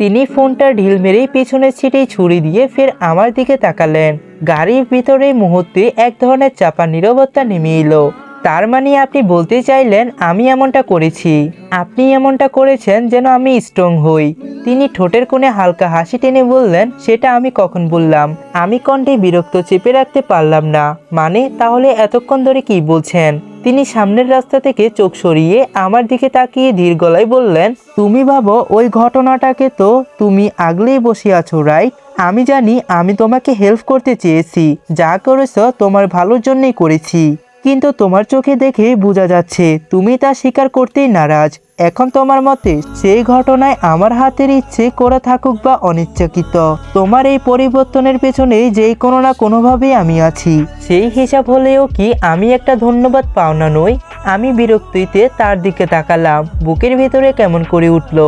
তিনি ফোনটা ঢিল মেরেই পেছনের সিটে ছুরি দিয়ে ফের আমার দিকে তাকালেন। গাড়ির ভিতরে মুহূর্তে এক ধরনের চাপা নিরবতা নেমে এলো। তার মানে আপনি বলতে চাইলেন, আমি এমনটা করেছি। আপনি এমনটা করেছেন যেন আমি স্ট্রং হই। তিনি ঠোঁটের কোণে হালকা হাসি টেনে বললেন, সেটা আমি কখন বললাম? আমি কণ্ঠে বিরক্ত চেপে রাখতে পারলাম না। মানে তাহলে এতক্ষণ ধরে কি বলছেন? তিনি সামনের রাস্তা থেকে চোখ সরিয়ে আমার দিকে তাকিয়ে ধীর গলায় বললেন, তুমি ভাবো, ওই ঘটনাটাকে তো তুমি আগলেই বসে আছো রাইট আমি জানি আমি তোমাকে হেল্প করতে চেয়েছি। যা করেছ, তোমার ভালোর জন্যই করেছি। কিন্তু তোমার চোখে দেখে বোঝা যাচ্ছে তুমি তা স্বীকার করতেই নারাজ। এখন তোমার মতে সেই ঘটনায় আমার হাতের ইচ্ছে করে থাকুক বা অনিচ্ছাকৃত, তোমার এই পরিবর্তনের পেছনে যেই কোনো না কোনোভাবেই আমি আছি। সেই হিসাব হলেও কি আমি একটা ধন্যবাদ পাওনা নই? আমি বিরক্তিতে তার দিকে তাকালাম, বুকের ভেতরে কেমন করে উঠল।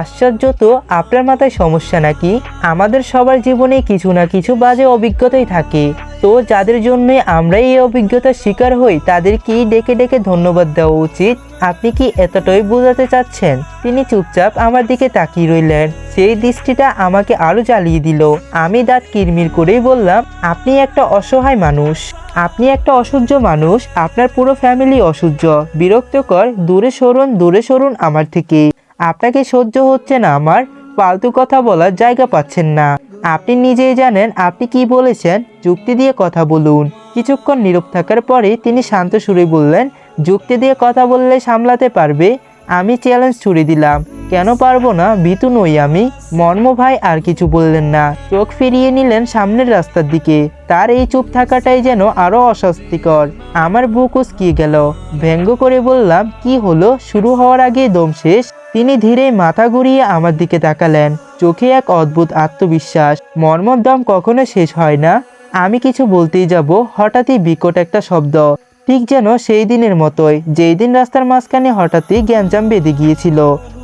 আশ্চর্য তো, আপনার মাথায় সমস্যা নাকি? আমাদের সবার জীবনে কিছু না কিছু বাজে অভিজ্ঞতাই থাকে। তো যাদের জন্য আমরা এই অভিজ্ঞতার শিকার হই, তাদেরকেই ডেকে ডেকে ধন্যবাদ দেওয়া উচিত। আপনি কি এতটাই বোঝাতে চাচ্ছেন? তিনি চুপচাপ আমার দিকে তাকিয়ে রইলেন। সেই দৃষ্টিটা আমাকে আরও জ্বালিয়ে দিল। আমি দাঁত কিরমির করেই বললাম, আপনি একটা অসহায় মানুষ। আপনি একটা অসহ্য মানুষ। আপনার পুরো ফ্যামিলি অসহ্য। বিরক্তকর, দূরে সরুন দূরে সরুন আমার থেকে। আপনাকে সহ্য হচ্ছে না আমার। ফালতু কথা বলার জায়গা পাচ্ছেন না। আপনি নিজেই জানেন আপনি কি বলেছেন। যুক্তি দিয়ে কথা বলুন। কিছুক্ষণ নীরব থাকার পরে তিনি শান্ত সুরে বললেন যুক্তি দিয়ে কথা বললে সামলাতে পারবে, আমি চ্যালেঞ্জ ছুড়ে দিলাম। কেন পারব না? ভীতু নই আমি। মর্ম ভাই আর কিছু বললেন না। চোখ ফিরিয়ে নিলেন সামনের রাস্তার দিকে। তার এই চুপ থাকাটাই যেন আরও অস্বস্তিকর। আমার বুক উস্কিয়ে গেল। ব্যঙ্গ করে বললাম, কি হলো? শুরু হওয়ার আগে দম শেষ? তিনি ধীরে মাথা ঘুরিয়ে আমার দিকে তাকালেন। চোখে এক অদ্ভুত আত্মবিশ্বাস। মর্মর দম কখনো শেষ হয় না। আমি কিছু বলতেই যাব। হঠাৎই বিকট একটা শব্দ। ঠিক যেন সেই দিনের মতোই, যেই দিন রাস্তার মাঝখানে হঠাৎই গ্যাঞ্জাম বেঁধে গিয়েছিল।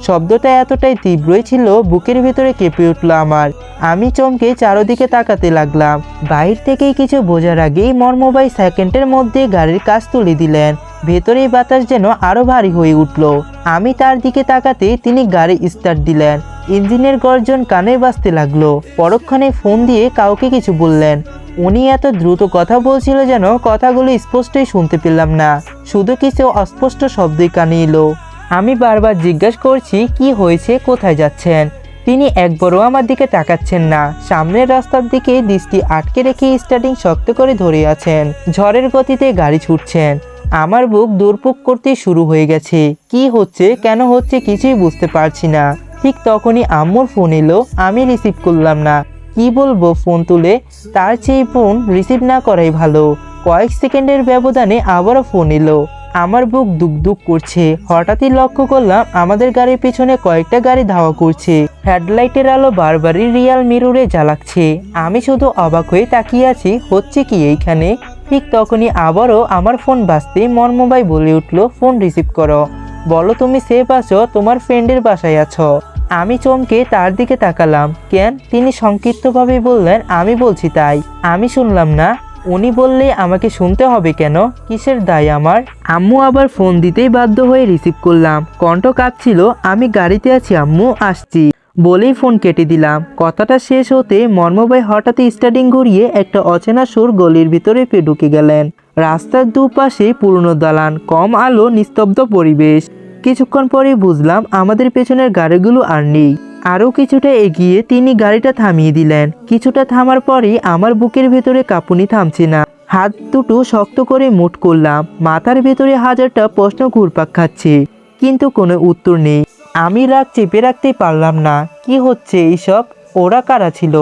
শব্দটা এতটাই তীব্রই ছিল, বুকের ভেতরে কেঁপে উঠল আমার। আমি চমকে চারোদিকে তাকাতে লাগলাম। বাইর থেকেই কিছু বোঝার আগেই মর্মবাই সেকেন্ডের মধ্যে গাড়ির কাজ তুলে দিলেন। ভেতরেই বাতাস যেন আরও ভারী হয়ে উঠল। আমি তার দিকে তাকাতে তিনি গাড়ি স্টার্ট দিলেন। ইঞ্জিনের গর্জন কানে বাজতে লাগল। পরক্ষণে ফোন দিয়ে কাউকে কিছু বললেন। উনি এত দ্রুত কথা বলছিল যেন কথাগুলো স্পষ্টই শুনতে পেলাম না। শুধু কিছু অস্পষ্ট শব্দই কানে এলো। আমি বারবার জিজ্ঞাসা করছি, কি হয়েছে? কোথায় যাচ্ছেন? তিনি একবারও আমার দিকে তাকাচ্ছেন না। সামনের রাস্তার দিকে দৃষ্টি আটকে রেখে স্টার্টিং শক্ত করে ধরে আছেন। ঝড়ের গতিতে গাড়ি ছুটছেন। আমার বুক দুর্ভোগ করতে শুরু হয়ে গেছে। কি হচ্ছে, কেন হচ্ছে কিছুই বুঝতে পারছি না। ঠিক তখনই আম্মুর ফোন এলো, আমি রিসিভ করলাম না। কি বলব ফোন তুলে? তার চেয়ে ফোন রিসিভ না করাই ভালো। কয়েক সেকেন্ডের ব্যবধানে আবারও ফোন এলো। আমার বুক দুক করছে। হঠাৎই লক্ষ্য করলাম আমাদের গাড়ির পিছনে কয়েকটা গাড়ি ধাওয়া করছে। হেডলাইটের আলো বারবারই রিয়াল মিরুরে জ্বালাচ্ছে। আমি শুধু অবাক হয়ে তাকিয়ে আছি, হচ্ছে কি এইখানে? ঠিক তখনই আবারও আমার ফোন বাজতেই মর্মবাই বলে উঠল, ফোন রিসিভ করো। বলো তুমি সেফ আছো? তোমার ফ্রেন্ডের বাসায় আছো? আমি চমকে তার দিকে তাকালাম। কেন? তিনি সংক্ষিপ্তভাবে বললেন, আমি বলছি তাই। আমি শুনলাম না। উনি বললে আমাকে শুনতে হবে কেন? কিসের দায় আমার? আম্মু আবার ফোন দিতেই বাধ্য হয়ে রিসিভ করলাম। কণ্ঠ কাঁপছিল, আমি গাড়িতে আছি আম্মু, আসছি। বলেই ফোন কেটে দিলাম। কথাটা শেষ হতে মর্মবাই হঠাৎই স্টার্টিং ঘুরিয়ে একটা অচেনা সুর গলির ভিতরে পে ঢুকে গেলেন। রাস্তার দুপাশে পুরনো দালান, কম আলো, নিস্তব্ধ পরিবেশ। কিছুক্ষণ পরে বুঝলাম আমাদের পেছনের গাড়িগুলো আর নেই। আরও কিছুটা এগিয়ে তিনি গাড়িটা থামিয়ে দিলেন। কিছুটা থামার পরেই আমার বুকের ভেতরে কাঁপুনি থামছে না। হাত দুটো শক্ত করে মুঠ করলাম। মাথার ভেতরে হাজারটা প্রশ্ন ঘুরপাক খাচ্ছে। কিন্তু কোনো উত্তর নেই। আমি রাগ চেপে রাখতে পারলাম না। কি হচ্ছে এইসব? ওরা কারা ছিল?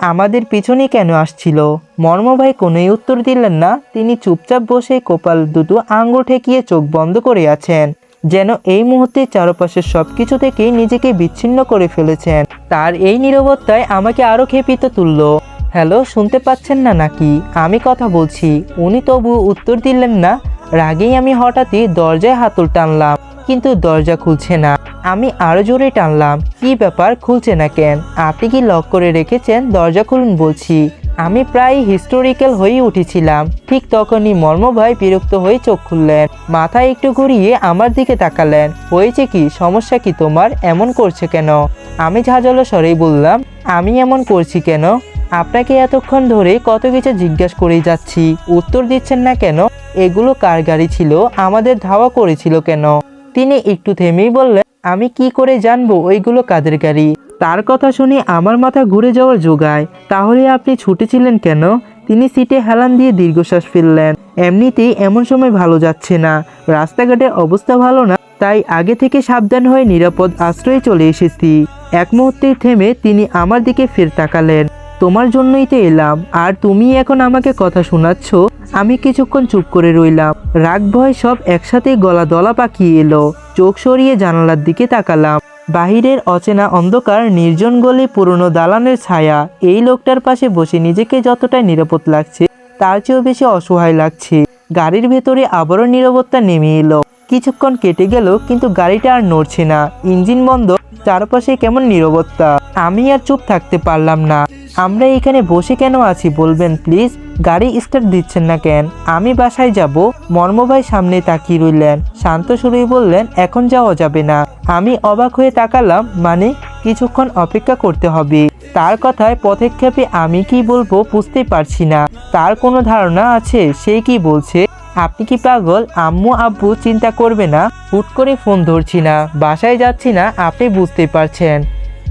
আমাদের পিছনে কেন আসছিল? মর্মভাই কোনোই উত্তর দিলেন না। তিনি চুপচাপ বসে কপাল দুটো আঙ্গুল ঠেকিয়ে চোখ বন্ধ করে আছেন, যেন এই মুহূর্তে চারপাশের সব কিছু থেকে নিজেকে বিচ্ছিন্ন করে ফেলেছেন। তার এই নীরবতায় আমাকে আরও খেপিত তুলল। হ্যালো, শুনতে পাচ্ছেন না নাকি? আমি কথা বলছি। উনি তবু উত্তর দিলেন না। রাগেই আমি হঠাৎই দরজায় হাতল টানলাম। কিন্তু দরজা খুলছে না। আমি আরও জোরে টানলাম, কি ব্যাপার খুলছে না কেন? আপনি কি লক করে রেখেছেন? দরজা খুলুন বলছি। আমি প্রায় হিস্টোরিক্যাল হয়ে উঠেছিলাম। ঠিক তখনই মর্ম ভাই বিরক্ত হয়ে চোখ খুললেন। মাথায় একটু ঘুরিয়ে আমার দিকে তাকালেন। হয়েছে কি? সমস্যা কি তোমার? এমন করছে কেন? আমি ঝাঁঝালো স্বরেই বললাম, আমি এমন করছি কেন? আপনাকে এতক্ষণ ধরে কত কিছু জিজ্ঞাসা করেই যাচ্ছি। উত্তর দিচ্ছেন না কেন? এগুলো কার গাড়ি ছিল? আমাদের ধাওয়া করেছিল কেন? তিনি একটু থেমেই বললেন, আমি কি করে জানব ওইগুলো কাদের গাড়ি? তার কথা শুনে আমার মাথা ঘুরে যাওয়ার যোগায়। তাহলে আপনি ছুটেছিলেন কেন? তিনি সিটে হেলান দিয়ে দীর্ঘশ্বাস ফেললেন। এমনিতেই এমন সময় ভালো যাচ্ছে না। রাস্তাঘাটের অবস্থা ভালো না, তাই আগে থেকে সাবধান হয়ে নিরাপদ আশ্রয়ে চলে এসেছি। এক মুহূর্তে থেমে তিনি আমার দিকে ফের তাকালেন। তোমার জন্যই তো এলাম, আর তুমি এখন আমাকে কথা শোনাচ্ছ, আমি কিছুক্ষণ চুপ করে রইলাম। রাগ ভয় সব একসাথে গলা দলা পাকিয়ে এলো, চোখ সরিয়ে জানালার দিকে তাকালাম। বাহিরের অচেনা অন্ধকার, নির্জন গলে পুরনো দালানের ছায়া, এই লোকটার পাশে বসে নিজেকে যতটা নিরাপদ লাগছে, তার চেয়েও বেশি অসহায় লাগছে। গাড়ির ভেতরে আবারও নিরাপত্তা নেমে এলো। কিছুক্ষণ কেটে গেল, কিন্তু গাড়িটা আর নড়ছে না। ইঞ্জিন বন্ধ, চারপাশে কেমন নীরবতা। আমি আর চুপ থাকতে পারলাম না। আমরা এখানে বসে কেন আছি বলবেন প্লিজ গাড়ি স্টার্ট দিচ্ছেন না কেন? আমি বাসায় যাব। মর্মভাই সামনে তাকিয়ে রইলেন। শান্ত সুরেই বললেন, এখন যাওয়া যাবে না। আমি অবাক হয়ে তাকালাম মানে কিছুক্ষণ অপেক্ষা করতে হবে। তার কথায় পথেক্ষেপে আমি কি বলব বুঝতে পারছি না। তার কোনো ধারণা আছে? সে কি বলছে? আপনি কি পাগল? আম্মু, আব্বু চিন্তা করবে না? হুট করে ফোন ধরছি না। বাসায় যাচ্ছি না, আপনি বুঝতে পারছেন।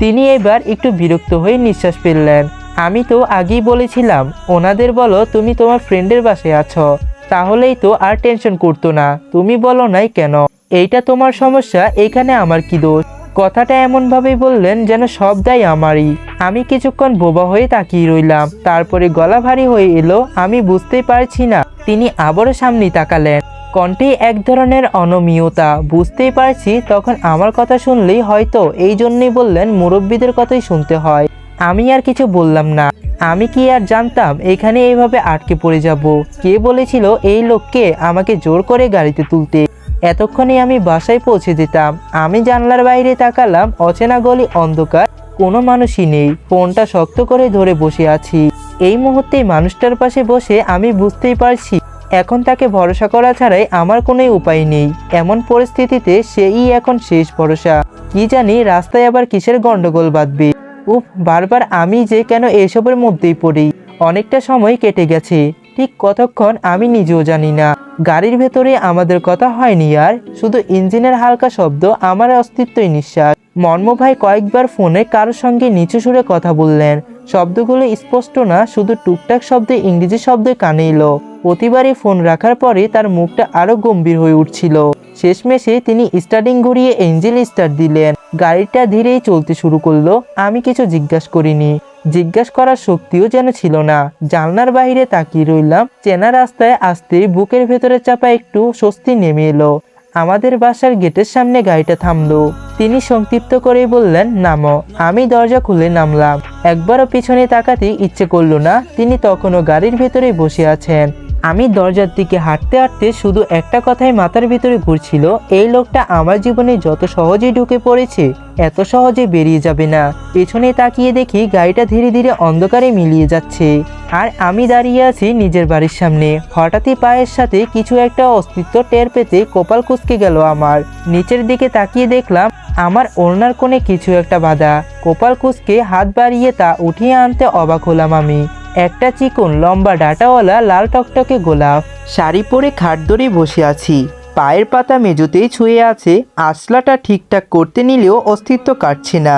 তিনি এবার একটু বিরক্ত হয়ে নিঃশ্বাস ফেললেন। আমি তো আগেই বলেছিলাম, ওনাদের বলো তুমি তোমার ফ্রেন্ডের বাসায় আছো, তাহলেই তো আর টেনশন করতো না। তুমি বলো নাই কেন? এইটা তোমার সমস্যা, এখানে আমার কি দোষ? কথাটা এমনভাবেই বললেন যেন সব দায় আমারই। আমি কিছুক্ষণ বোবা হয়ে তাকিয়ে রইলাম, তারপরে গলা ভারী হয়ে এলো, আমি বুঝতেই পারছি না, তিনি আবারও সামনে তাকালেন। কণ্ঠে এক ধরনের অনমীয়তা। বুঝতেই পারছি, তখন আমার কথা শুনলেই হয়তো এই জন্যই বললেন মুরব্বীদের কথাই শুনতে হয়। আমি আর কিছু বললাম না। আমি কি আর জানতাম এখানে এইভাবে আটকে পড়ে যাব? কে বলেছিল এই লোককে আমাকে জোর করে গাড়িতে তুলতে? এতক্ষণে আমি বাসায় পৌঁছে দিতাম আমি জানলার বাইরে তাকালাম, অচেনা গলি অন্ধকার, কোনো মানুষই নেই। ফোনটা শক্ত করে ধরে বসে আছি। এই মুহূর্তে মানুষটার পাশে বসে আমি বুঝতেই পারছি এখন তাকে ভরসা করা ছাড়াই আমার কোনো উপায় নেই। এমন পরিস্থিতিতে সেই এখন শেষ ভরসা। কি জানি রাস্তায় আবার কিসের গন্ডগোল বাঁধবে। উফ, বারবার আমি যে কেন এসবের মধ্যেই পড়ি। অনেকটা সময় কেটে গেছে। ঠিক কতক্ষণ আমি নিজেও জানি না। গাড়ির ভেতরে আমাদের কথা হয়নি আর, শুধু ইঞ্জিনের হালকা শব্দ, আমার অস্তিত্বই নিঃশ্বাস। মর্ম ভাই কয়েকবার ফোনে কারোর সঙ্গে নিচু সুরে কথা বললেন। শব্দগুলো স্পষ্ট না, শুধু টুকটাক শব্দে ইংরেজি শব্দে কানে এলো। প্রতিবারই ফোন রাখার পরে তার মুখটা আরও গম্ভীর হয়ে উঠছিল। শেষমেশে তিনি স্টার্টিং ঘুরিয়ে এঞ্জেল স্টার্ট দিলেন। গাড়িটা ধীরেই চলতে শুরু করল। আমি কিছু জিজ্ঞাসা করিনি। জিজ্ঞাসা করার শক্তিও যেন ছিল না। জানলার বাইরে তাকিয়ে রইলাম। চেনা রাস্তায় আসতে বুকের ভেতরে চাপা একটু স্বস্তি নেমে এলো। আমাদের বাসার গেটের সামনে গাড়িটা থামলো। তিনি সংক্ষিপ্ত করেই বললেন, নামো। আমি দরজা খুলে নামলাম। একবারও পিছনে তাকাতে ইচ্ছে করল না। তিনি তখনও গাড়ির ভেতরে বসে আছেন। আমি দরজার দিকে হাঁটতে হাঁটতে শুধু একটা কথাই মাথার ভিতরে ঘুরছিল, এই লোকটা আমার জীবনে যত সহজেই ঢুকে পড়েছে, এত সহজে বেরিয়ে যাবে না। পেছনে তাকিয়ে দেখি গাড়িটা ধীরে ধীরে অন্ধকারে মিলিয়ে যাচ্ছে। আর আমি দাঁড়িয়ে আছি নিজের বাড়ির সামনে। হঠাৎই পায়ের সাথে কিছু একটা অস্তিত্ব টের পেতে কপাল কুচকে গেল আমার। নিচের দিকে তাকিয়ে দেখলাম, আমার ওড়নার কোণে কিছু একটা বাধা। কপাল কুচকে হাত বাড়িয়ে তা উঠিয়ে আনতে অবাক হলাম আমি। একটা চিকন, লম্বা ডাটাওয়ালা লাল টকটকে গোলাপ। শাড়ি পরে খাট ধরে বসে আছি। পায়ের পাতা মেজোতেই ছুঁয়ে আছে আসলাটা ঠিকঠাক করতে নিলেও অস্তিত্ব কাটছে না।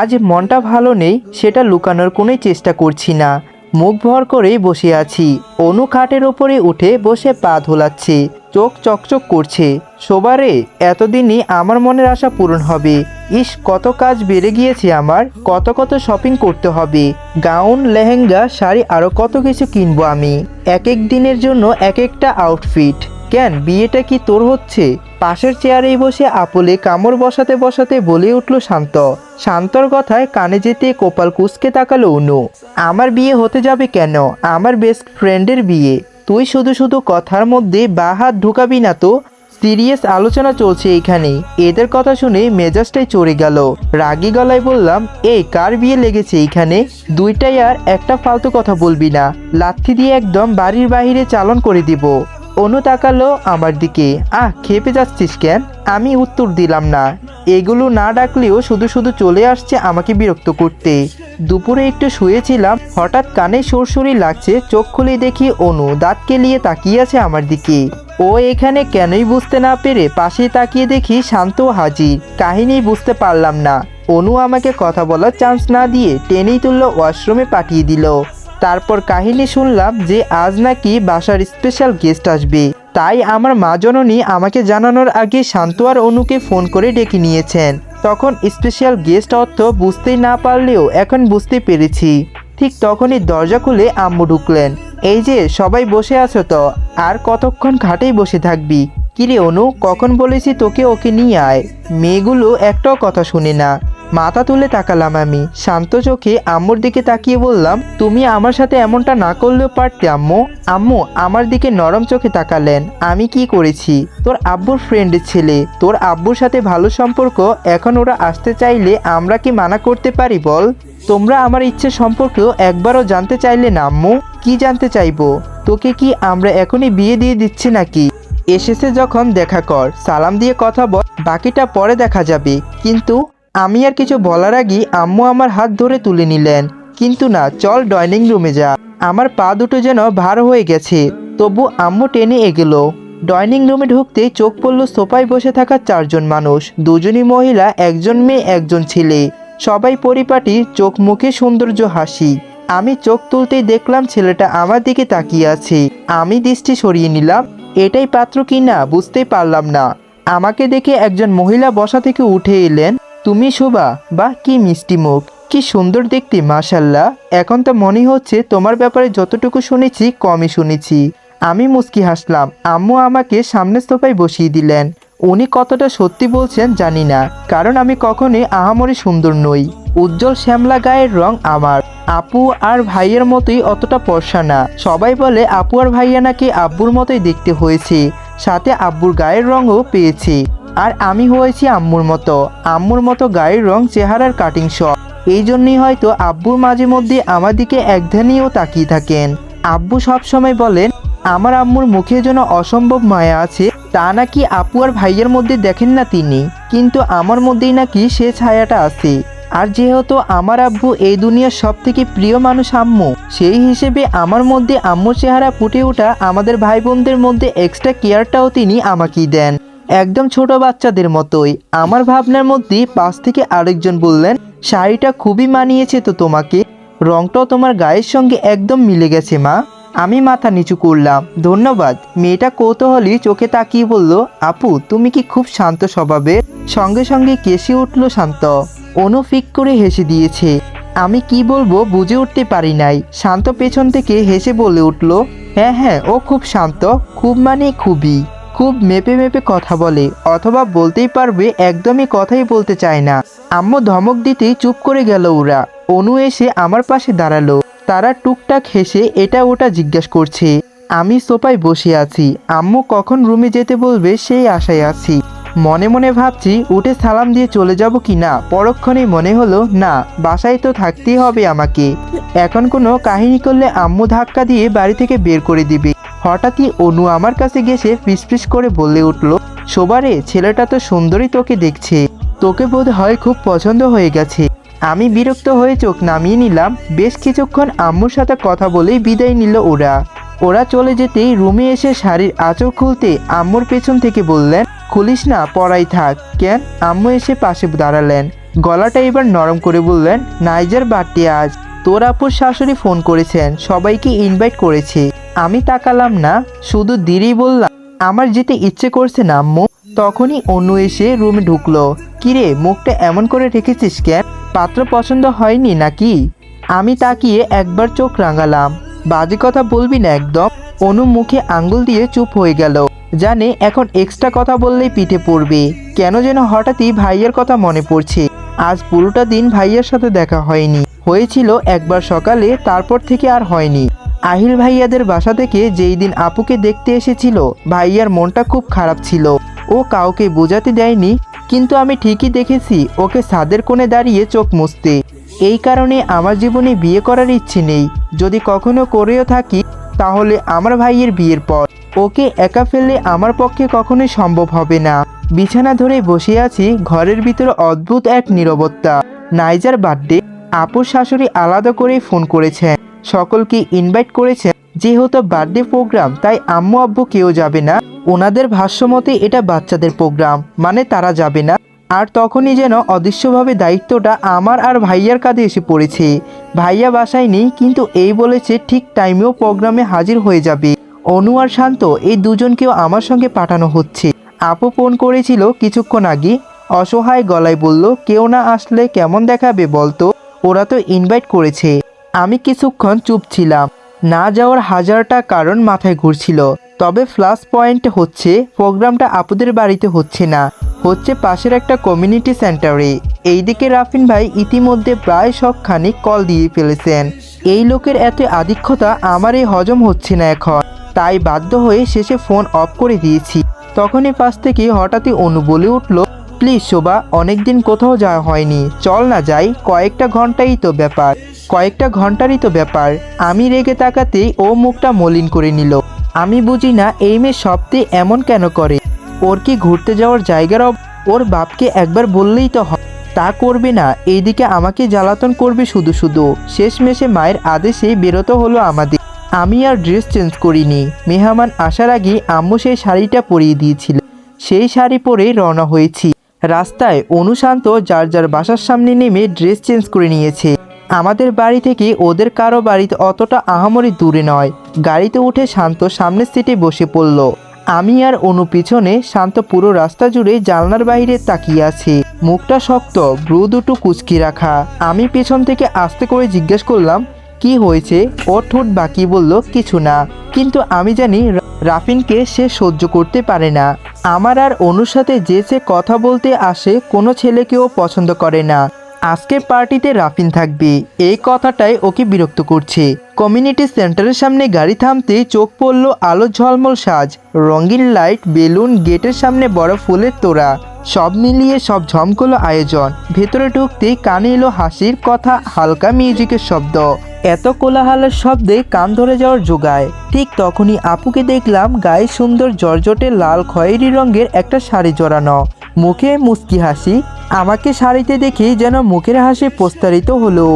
আজ মনটা ভালো নেই, সেটা লুকানোর কোনোই চেষ্টা করছি না। মুখ ভর করেই বসে আছি। অনু খাটের ওপরে উঠে বসে পা ধোলাচ্ছে। চোখ চকচক করছে। সবারে এতদিনই আমার মনের আশা পূরণ হবে। ইস, কত কাজ বেড়ে গিয়েছে আমার। কত কত শপিং করতে হবে। গাউন, লেহেঙ্গা, শাড়ি আরও কত কিছু কিনবো আমি। এক এক দিনের জন্য এক একটা আউটফিট কেন, বিয়েটা কি তোর হচ্ছে? পাশের চেয়ারেই বসে আপলে কামড় বসাতে বসাতে বলে উঠল শান্ত। শান্তর কথায় কানে যেতে কপাল কুসকে তাকালো অনু। আমার বিয়ে হতে যাবে কেন? আমার বেস্ট ফ্রেন্ডের বিয়ে। তুই শুধু শুধু কথার মধ্যে বা হাত ঢুকাবি না তো। সিরিয়াস আলোচনা চলছে এইখানে এদের কথা শুনে মেজাজটাই চড়ে গেল। রাগী গলায় বললাম এই কার বিয়ে লেগেছে এইখানে দুইটাই আর একটা ফালতু কথা বলবি না। লাথি দিয়ে একদম বাড়ির বাইরে চালন করে দিব। অনু তাকালো আমার দিকে। আহ, খেপে যাচ্ছিস কেন? আমি উত্তর দিলাম না। এগুলো না ডাকলেও শুধু শুধু চলে আসছে আমাকে বিরক্ত করতে। দুপুরে একটু শুয়েছিলাম, হঠাৎ কানে সুরসুরি লাগছে, চোখ খুলে দেখি অনু দাঁত কেলিয়ে তাকিয়ে আছে আমার দিকে। ও এখানে কেনই বুঝতে না পেরে পাশে তাকিয়ে দেখি শান্ত হাজির। কাহিনী বুঝতে পারলাম না। অনু আমাকে কথা বলার চান্স না দিয়ে টেনেই তুললো ওয়াশরুমে পাঠিয়ে দিল। তারপর কাহিনী শুনলাম যে আজ নাকি বাসার স্পেশাল গেস্ট আসবে। তাই আমার মা জননী আমাকে জানানোর আগে শান্ত আর অনুকে ফোন করে ডেকে নিয়েছেন। তখন স্পেশাল গেস্ট অর্থ বুঝতেই না পারলেও এখন বুঝতে পেরেছি। ঠিক তখনই দরজা খুলে আম্মু ঢুকলেন। এই যে, সবাই বসে আছো তো? আর কতক্ষণ খাটেই বসে থাকবি? কিরে অনু, কখন বলেছি তোকে ওকে নিয়ে আয়? মেয়েগুলো একটাও কথা শুনে না। মাথা তুলে তাকালাম আমি। শান্ত চোখে আম্মুর দিকে তাকিয়ে বললাম, তুমি আমার সাথে এমনটা না করলেও পারতে, আম্মু। আম্মু, আমার দিকে নরম চোখে তাকালেন। আমি কি করেছি? তোর আব্বুর ফ্রেন্ডের ছেলে। তোর আব্বুর সাথে ভালো সম্পর্ক, এখন ওরা আসতে চাইলে আমরা কি মানা করতে পারি বল? তোমরা আমার ইচ্ছে সম্পর্কেও একবারও জানতে চাইলে না, আম্মু। কি জানতে চাইব? তোকে কি আমরা এখনই বিয়ে দিয়ে দিচ্ছি নাকি? এসেছে যখন দেখা কর। সালাম দিয়ে কথা বল। বাকিটা পরে দেখা যাবে। কিন্তু আমি আর কিছু বলার আগেই আম্মু আমার হাত ধরে তুলে নিলেন। কিন্তু না, চল ডাইনিং রুমে যা। আমার পা দুটো যেন ভার হয়ে গেছে। তবু আম্মু টেনে এগেলো। ডাইনিং রুমে ঢুকতে চোখ পড়ল সোফায় বসে থাকা চারজন মানুষ। দুজনই মহিলা, একজন মেয়ে, একজন ছেলে। সবাই পরিপাটি, চোখ মুখে সৌন্দর্য হাসি। আমি চোখ তুলতেই দেখলাম ছেলেটা আমার দিকে তাকিয়ে আছে। আমি দৃষ্টি সরিয়ে নিলাম, এটাই পাত্র কি না? বুঝতেই পারলাম না। আমাকে দেখে একজন মহিলা বসা থেকে উঠে এলেন। তুমি শোভা বা কি মিষ্টি মুখ, কি সুন্দর দেখতে, মাশাল্লাহ। এখন তো মনে হচ্ছে তোমার ব্যাপারে যতটুকু শুনেছি, কমই শুনেছি। আমি মুস্কি হাসলাম, আম্মু আমাকে সামনের সোফায় বসিয়ে দিলেন। উনি কতটা সত্যি বলছেন জানি না, কারণ আমি কখনোই আহামরি সুন্দর নই। উজ্জ্বল শ্যামলা গায়ের রং আমার। আপু আর ভাইয়ের মতোই অতটা পর্ষা না। সবাই বলে আপু আর ভাইয়া নাকি আব্বুর মতোই দেখতে হয়েছে, সাথে আব্বুর গায়ের রঙও পেয়েছি। আর আমি হয়েছি আম্মুর মতো। আম্মুর মতো গায়ের রং চেহারার কাটিং শট এই জন্যই হয়তো আব্বুর মাঝে মধ্যে আমার দিকে একধানিও তাকিয়ে থাকেন। আব্বু সব সময় বলেন, আমার আম্মুর মুখে যেন অসম্ভব মায়া আছে, তা নাকি আপু আর ভাইয়ের মধ্যে দেখেন না তিনি। কিন্তু আমার মধ্যেই নাকি সে ছায়াটা আছে। আর যেহেতু আমার আব্বু এই দুনিয়ার সব থেকে প্রিয় মানুষ আম্মু, সেই হিসেবে আমার মধ্যে আম্মুর চেহারা ফুটে ওঠা আমাদের ভাই বোনদের মধ্যে এক্সট্রা কেয়ারটাও তিনি আমাকেই দেন। একদম ছোট বাচ্চাদের মতোই। আমার ভাবনার মধ্যে পাশ থেকে আরেকজন বললেন, শাড়িটা খুবই মানিয়েছে তো তোমাকে। রংটাও তোমার গায়ের সঙ্গে একদম মিলে গেছে, মা। আমি মাথা নিচু করলাম। ধন্যবাদ। মেয়েটা কৌতূহলী চোখে তাকিয়ে বলল, আপু, তুমি কি খুব শান্ত স্বভাবের? সঙ্গে সঙ্গে কেসে উঠল শান্ত। অনু ফিক করে হেসে দিয়েছে, আমি কি বলব বুঝে উঠতে পারি নাই। শান্ত পেছন থেকে হেসে বলে উঠল হ্যাঁ হ্যাঁ ও খুব শান্ত। খুব মানে খুবই। খুব মেপে মেপে কথা বলে, অথবা বলতেই পারবে একদমই কথাই বলতে চায় না। আম্মু ধমক দিতেই চুপ করে গেল ওরা। অনু এসে আমার পাশে দাঁড়াল। তারা টুকটাক হেসে এটা ওটা জিজ্ঞাসা করছে, আমি সোফায় বসে আছি। আম্মু কখন রুমে যেতে বলবে সেই আশায় আছি। মনে মনে ভাবছি উঠে সালাম দিয়ে চলে যাব কি না। পরক্ষণেই মনে হলো, না, বাসায় তো থাকতেই হবে আমাকে। এখন কোনো কাহিনী করলে আম্মু ধাক্কা দিয়ে বাড়ি থেকে বের করে দিবে। হঠাৎই অনু আমার কাছে গেছে ফিসফিস করে বলে উঠল, শোবারে, ছেলেটা তো সুন্দরী তোকে দেখছে। তোকে বোধ হয় খুব পছন্দ হয়ে গেছে। আমি বিরক্ত হয়ে চোখ নামিয়ে নিলাম। বেশ কিছুক্ষণ আম্মুর সাথে কথা বলেই বিদায় নিল ওরা। ওরা চলে যেতেই রুমে এসে শাড়ির আঁচল খুলতে আম্মুর পেছন থেকে বললেন, খুলিস না, পড়াই থাক। কেন? আম্মু এসে পাশে দাঁড়ালেন। গলাটা এবার নরম করে বললেন, নাইজার বাড়তি আজ। তোর আপুর শাশুড়ি ফোন করেছেন, সবাইকে ইনভাইট করেছে। আমি তাকালাম না, শুধু দিরেই বললাম, আমার যেতে ইচ্ছে করছে না, আম্মু। তখনই অন্য এসে রুমে ঢুকলো। কিরে, মুখটা এমন করে রেখেছিস কেন? পাত্র পছন্দ হয়নি নাকি? আমি তাকিয়ে একবার চোখ রাঙালাম। বাজে কথা বলবি না একদম। অনু মুখে আঙ্গুল দিয়ে চুপ হয়ে গেল। জানে এখন এক্সট্রা কথা বললেই পিঠে পড়বে। কেন যেন হঠাৎই ভাইয়ের কথা মনে পড়ছে। আজ পুরোটা দিন ভাইয়ের সাথে দেখা হয়নি। হয়েছিল একবার সকালে, তারপর থেকে আর হয়নি। আহিল ভাইয়াদের বাসা থেকে যেই দিন আপুকে দেখতে এসেছিল, ভাইয়ার মনটা খুব খারাপ ছিল। ও কাউকে বোঝাতে দেয়নি, কিন্তু আমি ঠিকই দেখেছি, ওকে ছাদের কোণে দাঁড়িয়ে চোখ মুছতে। এই কারণে আমার জীবনে বিয়ে করার ইচ্ছে নেই। যদি কখনো করেও থাকি, তাহলে আমার ভাইয়ের বিয়ের পর। ওকে একা ফেললে আমার পক্ষে কখনোই সম্ভব হবে না। বিছানা ধরে বসে আছি, ঘরের ভিতরে অদ্ভুত এক নীরবতা। নাইজার বার্থডে আপুর শাশুড়ি আলাদা করে ফোন করেছেন। সকলকে ইনভাইট করেছেন। যেহেতু বার্থডে প্রোগ্রাম তাই আম্মু আব্বু কেউ যাবে না। ওনাদের ভাষ্যমতে এটা বাচ্চাদের প্রোগ্রাম মানে তারা যাবে না। আর তখনই যেন অদৃশ্যভাবে দায়িত্বটা আমার আর ভাইয়ার কাঁধে এসে পড়েছে। ভাইয়া বাসায় নেই, কিন্তু এই বলেছে ঠিক টাইমেও প্রোগ্রামে হাজির হয়ে যাবে। অনু আর শান্ত, এই দুজনকেও আমার সঙ্গে পাঠানো হচ্ছে। আপু ফোন করেছিল কিছুক্ষণ আগে। অসহায় গলায় বলল, কেউ না আসলে কেমন দেখাবে বলতো? ওরা তো ইনভাইট করেছে। আমি কিছুক্ষণ চুপ ছিলাম। না যাওয়ার হাজারটা কারণ মাথায় ঘুরছিল। তবে প্লাস পয়েন্ট হচ্ছে প্রোগ্রামটা আপুদের বাড়িতে হচ্ছে না। হচ্ছে পাশের একটা কমিউনিটি সেন্টারে এইদিকে রাফিন ভাই ইতিমধ্যে প্রায় সবখানি কল দিয়ে ফেলেছেন। এই লোকের এত আধিক্যতা আমার এই হজম হচ্ছে না এখন। তাই বাধ্য হয়ে শেষে ফোন অফ করে দিয়েছি। তখনই পাশ থেকে হঠাৎই অনু বলে উঠল প্লিজ শোভা, অনেকদিন কোথাও যাওয়া হয়নি। চল না যাই, কয়েকটা ঘন্টাই তো ব্যাপার। কয়েকটা ঘন্টারই তো ব্যাপার। আমি রেগে তাকাতেই ও মুখটা মলিন করে নিল। আমি বুঝি না, এই মেয়ে সপ্তাহে এমন কেন করে? ওর কি ঘুরতে যাওয়ার জায়গার ওর বাপকে একবার বললেই তো হয়। তা করবে না, এইদিকে আমাকে জ্বালাতন করবে শুধু শুধু। শেষমেশে মায়ের আদেশে বেরোতে হলো আমাদের। আমি আর ড্রেস চেঞ্জ করিনি। মেহমান আসার আগে আম্মু সেই শাড়িটা পরিয়ে দিয়েছিল। সেই শাড়ি পরেই রওনা হয়েছি। রাস্তায় অনুশান্ত যার যার বাসার সামনে নেমে ড্রেস চেঞ্জ করে নিয়েছে। আমাদের বাড়ি থেকে ওদের কারও বাড়িতে অতটা আহামরি দূরে নয়। গাড়িতে উঠে শান্ত সামনের সিটে বসে পড়ল। আমি আর অনু পিছনে শান্ত পুরো রাস্তা জুড়ে জানলার বাইরে তাকিয়ে আছে। মুখটা শক্ত, ব্রু দুটো কুচকি রাখা। আমি পেছন থেকে আস্তে করে জিজ্ঞেস করলাম কি হয়েছে? ও ঠোঁট বাকি বলল, কিছু না। কিন্তু আমি জানি রাফিনকে সে সহ্য করতে পারে না। আমার আর অনুর সাথে যে সে কথা বলতে আসে, কোনো ছেলেকেও পছন্দ করে না। আজকের পার্টিতে রাফিন থাকবে। এই কথাটাই ওকে বিরক্ত করছে। কমিউনিটি সেন্টারের সামনে গাড়ি থামতে চোখ পড়ল আলো ঝলমল সাজ। রঙিন লাইট, বেলুন, গেটের সামনে বড় ফুলের তোড়া। সব মিলিয়ে সব ঝমকলো আয়োজন। ভেতরে ঢুকতেই কানে এলো হাসির কথা, হালকা মিউজিকের শব্দ। এত কোলাহলের শব্দে কান ধরে যাওয়ার জোগায় ঠিক তখনই আপুকে দেখলাম গায়ে সুন্দর জর্জটে লাল খয়েরি রঙের একটা শাড়ি জড়ানো। মুখে মুস্কি হাসি। আমাকে শাড়িতে দেখে যেন মুখের হাসি প্রস্তারিত হলো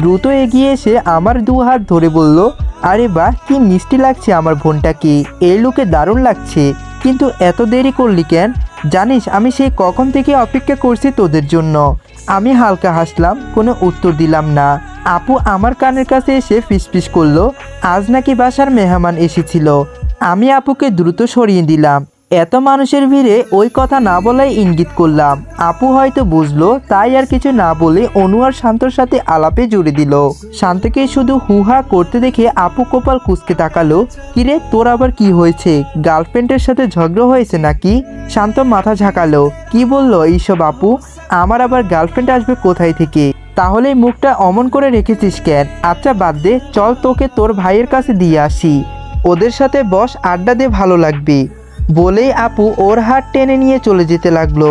দ্রুত এগিয়ে এসে আমার দু হাত ধরে বলল, আরে বাহ, কি মিষ্টি লাগছে আমার বোনটাকে। এই লুকে দারুণ লাগছে। কিন্তু এত দেরি করলি কেন? জানিস, আমি সেই কখন থেকে অপেক্ষা করছি তোদের জন্য। আমি হালকা হাসলাম, কোনো উত্তর দিলাম না। আপু আমার কানের কাছে এসে ফিসফিস করল, আজ নাকি বাসার মেহমান এসেছিল। আমি আপুকে দ্রুত সরিয়ে দিলাম। এত মানুষের ভিড়ে ওই কথা না বলাই ইঙ্গিত করলাম। আপু হয়তো বুঝলো, তাই আর কিছু না বলে অনু আর শান্তর সাথে আলাপে জুড়ে দিল। শান্তকে শুধু হুহা করতে দেখে আপু কপাল কুচকে তাকালো, কিরে, তোর আবার কি হয়েছে? গার্লফ্রেন্ডের সাথে ঝগড়া হয়েছে নাকি? শান্ত মাথা ঝাঁকালো, কি বলল এইসব আপু? আমার আবার গার্লফ্রেন্ড আসবে কোথায় থেকে? তাহলে মুখটা অমন করে রেখেছিস কেন? আচ্ছা বাদ দে, চল তোকে তোর ভাইয়ের কাছে দিয়ে আসি। ওদের সাথে বস, আড্ডা দে, ভালো লাগবে। বলেই আপু ওর হাত টেনে নিয়ে চলে যেতে লাগল।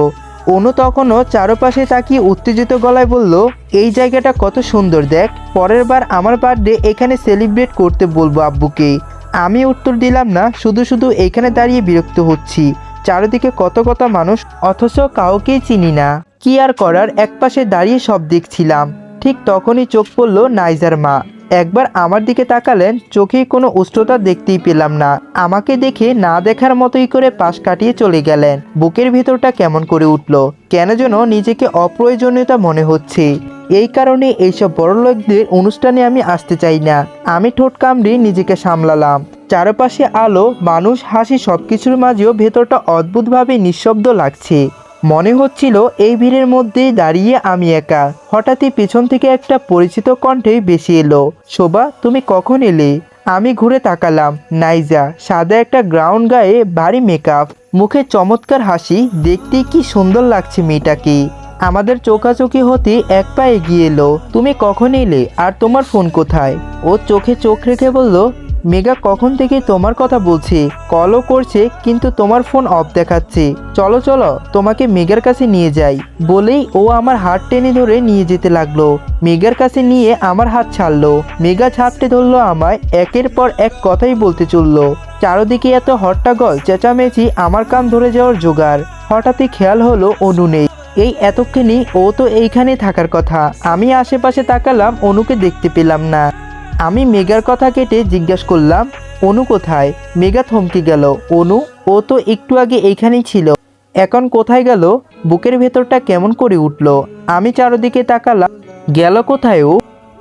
অনু তখনও চারপাশে তাকিয়ে উত্তেজিত গলায় বলল, এই জায়গাটা কত সুন্দর দেখ, পরের বার আমার বার্থডে এখানে সেলিব্রেট করতে বলব আব্বুকে। আমি উত্তর দিলাম না, শুধু শুধু এখানে দাঁড়িয়ে বিরক্ত হচ্ছি। চারিদিকে কত কত মানুষ, অথচ কাউকেই চিনি না। কি আর করার, একপাশে দাঁড়িয়ে সব দেখছিলাম। ঠিক তখনই চোখ পড়ল নাইজার মা। একবার আমার দিকে তাকালেন, চোখে কোনো উষ্ণতা দেখতেই পেলাম না। আমাকে দেখে না দেখার মতোই করে পাশ কাটিয়ে চলে গেলেন। বুকের ভিতরটা কেমন করে উঠল, কেন যেন নিজেকে অপ্রয়োজনীয়তা মনে হচ্ছে। এই কারণে এইসব বড় লোকদের অনুষ্ঠানে আমি আসতে চাই না। আমি ঠোঁট কামড়ে নিজেকে সামলালাম। চারপাশে আলো, মানুষ, হাসি সবকিছুর মাঝেও ভেতরটা অদ্ভুতভাবে নিঃশব্দ লাগছে। মনে হচ্ছিল এই ভিড়ের মধ্যেই দাঁড়িয়ে আমি একা। হঠাৎই পেছন থেকে একটা পরিচিত কণ্ঠে বেশি এলো, শোভা, তুমি কখন এলে? আমি ঘুরে তাকালাম। নাইজা, সাদা একটা গ্রাউন্ড গায়ে ভারী মেকআপ মুখে চমৎকার হাসি, দেখতে কি সুন্দর লাগছে মেয়েটাকে। আমাদের চোখাচোখি হতে এক পা এগিয়ে এলো, তুমি কখন এলে? আর তোমার ফোন কোথায়? ও চোখে চোখ রেখে বলল মেঘা কখন থেকে তোমার কথা বলছে? কলও করছে, কিন্তু তোমার ফোন অফ দেখাচ্ছে। চলো চলো, তোমাকে মেঘার কাছে নিয়ে যাই। বলেই ও আমার হাত টেনে ধরে নিয়ে যেতে লাগল। মেঘার কাছে নিয়ে আমার হাত ছাড়লো। মেঘা ছাপটে ধরলো আমায়, একের পর এক কথাই বলতে চলল। চারদিকে এত হট্টাগল, চেঁচামেচি আমার কান ধরে যাওয়ার জোগাড়। হঠাৎই খেয়াল হলো অনু নেই। এই এতক্ষণি ও তো এইখানে থাকার কথা। আমি আশেপাশে তাকালাম, অনুকে দেখতে পেলাম না। আমি মেঘার কথা কেটে জিজ্ঞাসা করলাম, অনু কোথায়? মেঘা থমকে গেল, অনু, ও তো একটু আগে এইখানেই ছিল। এখন কোথায় গেল? বুকের ভেতরটা কেমন করে উঠল? আমি চারদিকে তাকালাম, গেল কোথায় ও?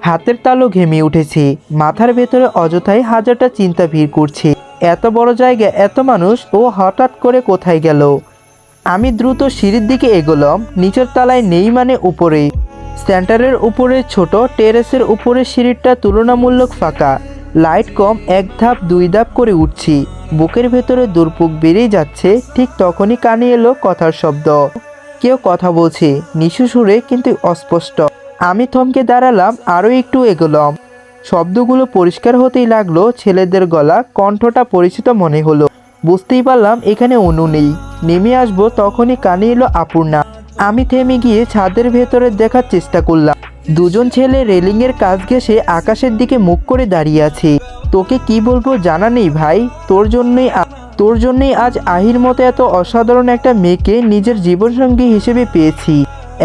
হাতের তালু ঘেমে উঠেছে, মাথার ভেতরে অযথায় হাজারটা চিন্তা ভিড় করছে। এত বড় জায়গা এত মানুষ, ও হঠাৎ করে কোথায় গেল? আমি দ্রুত সিঁড়ির দিকে এগোলাম, নিচের তলায় নেই মানে উপরে। সেন্টারের উপরে ছোট, টেরেসের উপরে সিঁড়িটা তুলনামূলক ফাঁকা। লাইট কম, এক ধাপ, দুই ধাপ করে উঠছি। বুকের ভেতরে দুর্ভোগ বেড়েই যাচ্ছে, ঠিক তখনই কানে এলো কথার শব্দ। কেউ কথা বলছে, নিশু সুরে কিন্তু অস্পষ্ট। আমি থমকে দাঁড়ালাম, আরও একটু এগোলাম। শব্দগুলো পরিষ্কার হতেই লাগল, ছেলেদের গলা, কণ্ঠটা পরিচিত মনে হলো। বুঝতেই পারলাম, এখানে অনু নেই। নেমে আসব, তখনই কানে এলো আপুর্ণা। আমি থেমে গিয়ে ছাদের ভেতরে দেখার চেষ্টা করলাম। দুজন ছেলে রেলিংয়ের কাজ ঘেসে আকাশের দিকে মুখ করে দাঁড়িয়ে আছে। তোকে কি বলব জানা নেই ভাই, তোর জন্যই তোর জন্যই আজ আহির মতো এত অসাধারণ একটা মেয়েকে নিজের জীবনসঙ্গী হিসেবে পেয়েছি।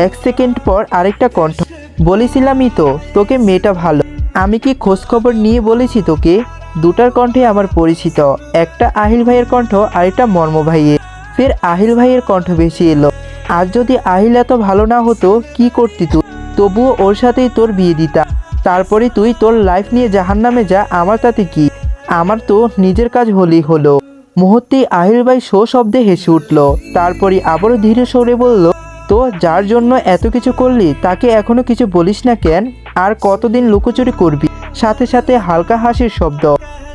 এক সেকেন্ড পর আরেকটা কণ্ঠ, বলেছিলামই তো, তোকে মেয়েটা ভালো। আমি কি খোঁজ খবর নিয়ে বলেছি তোকে? দুটার কণ্ঠে আমার পরিচিত, একটা আহিল ভাইয়ের কণ্ঠ, আরেকটা মর্ম ভাইয়ের। ফের আহিল ভাইয়ের কণ্ঠ বেশি এলো। আর যদি আহিল এত ভালো না হতো, কি করতি তুই? তবুও ওর সাথেই তোর বিয়ে দিতাম তারপরে তুই তোর লাইফ নিয়ে জাহান নামে যা, আমার তাতে কি? আমার তো নিজের কাজ হলেই হলো। মুহূর্তেই আহিল ভাই শো শব্দে হেসে উঠল। তারপরে আবারও ধীরে সরে বলল, তো যার জন্য এত কিছু করলি, তাকে এখনও কিছু বলিস না কেন? আর কতদিন লুকোচুরি করবি? সাথে সাথে হালকা হাসির শব্দ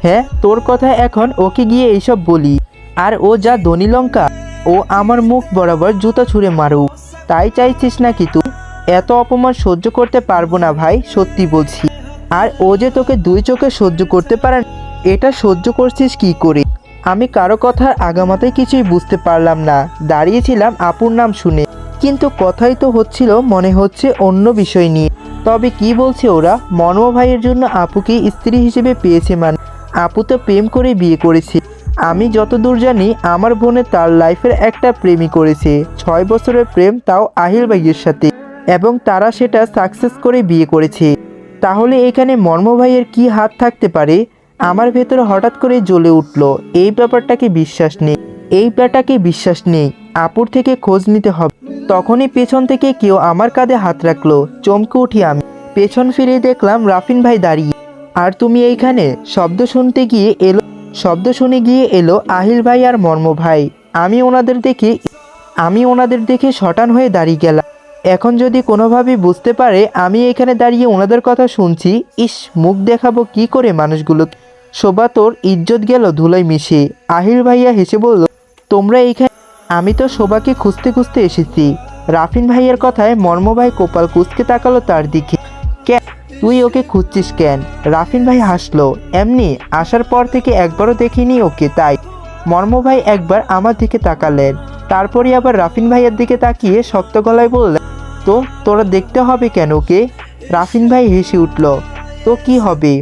হ্যাঁ তোর কথা এখন ওকে গিয়ে এইসব বলি। আর ও যা ধনী লঙ্কা ও আমার মুখ বরাবর জুতা ছুঁড়ে মারুক। তাই চাইছিস নাকি তুই? এত অপমান সহ্য করতে পারব না ভাই, সত্যি বলছি। আর ও যে তোকে দুই চোখে সহ্য করতে পারে এটা সহ্য করছিস কি করে? আমি কারও কথার আগামাতে কিছুই বুঝতে পারলাম না। দাঁড়িয়েছিলাম আপুর নাম শুনে। কিন্তু কথাই তো হচ্ছিল মনে হচ্ছে অন্য বিষয় নিয়ে। তবে কি বলছে ওরা? মনম ভাইয়ের জন্য আপুকে স্ত্রী হিসেবে পেয়েছে মানে। আপু তো প্রেম করে বিয়ে করেছে। আমি যতদূর জানি, আমার বোনে তার লাইফের একটা প্রেমই করেছে। ছয় বছরের প্রেম তাও আহিল ভাইয়ের সাথে। এবং তারা সেটা সাকসেস করে বিয়ে করেছে। তাহলে এখানে মর্ম ভাইয়ের কি হাত থাকতে পারে? আমার ভেতরে হঠাৎ করে জ্বলে উঠল, এই ব্যাপারটাকে বিশ্বাস নেই। এই ব্যাটাকে বিশ্বাস নেই। আপুর থেকে খোঁজ নিতে হবে। তখনই পেছন থেকে কেউ আমার কাঁধে হাত রাখল, চমকে উঠি আমি। পেছন ফিরে দেখলাম রাফিন ভাই দাঁড়িয়ে। আর তুমি এইখানে? শব্দ শুনতে গিয়ে এলো শব্দ শুনে গিয়ে এলো আহিল ভাই আর মর্ম ভাই। আমি ওনাদের দেখে আমি ওনাদের দেখে শটান হয়ে দাঁড়িয়ে গেলাম। এখন যদি কোনোভাবে বুঝতে পারে আমি এখানে দাঁড়িয়ে ওনাদের কথা শুনছি, ইস, মুখ দেখাবো কি করে মানুষগুলো। শোভা তোর ইজ্জত গেল ধুলোয় মিশে। আহিল ভাইয়া হেসে বলল, তোমরা এইখানে আমি তো শোভাকে খুঁজতে খুঁজতে এসেছি। রাফিন ভাইয়ের কথায় মর্ম ভাই কোপাল কুচকে তাকালো তার দিকে। তুই ওকে খুঁজছিস কেন? রাফিন ভাই হাসলো। এমনি, আসার পর থেকে একবারও দেখিনি ওকে, তাই। মর্ম ভাই একবার আমার দিকে তাকালেন। তারপরে আবার রাফিন ভাইয়ের দিকে তাকিয়ে শক্ত গলায় বললেন, তো, তোরা দেখতে হবে কেন ওকে? রাফিন ভাই হেসে উঠল, তো কি হবে?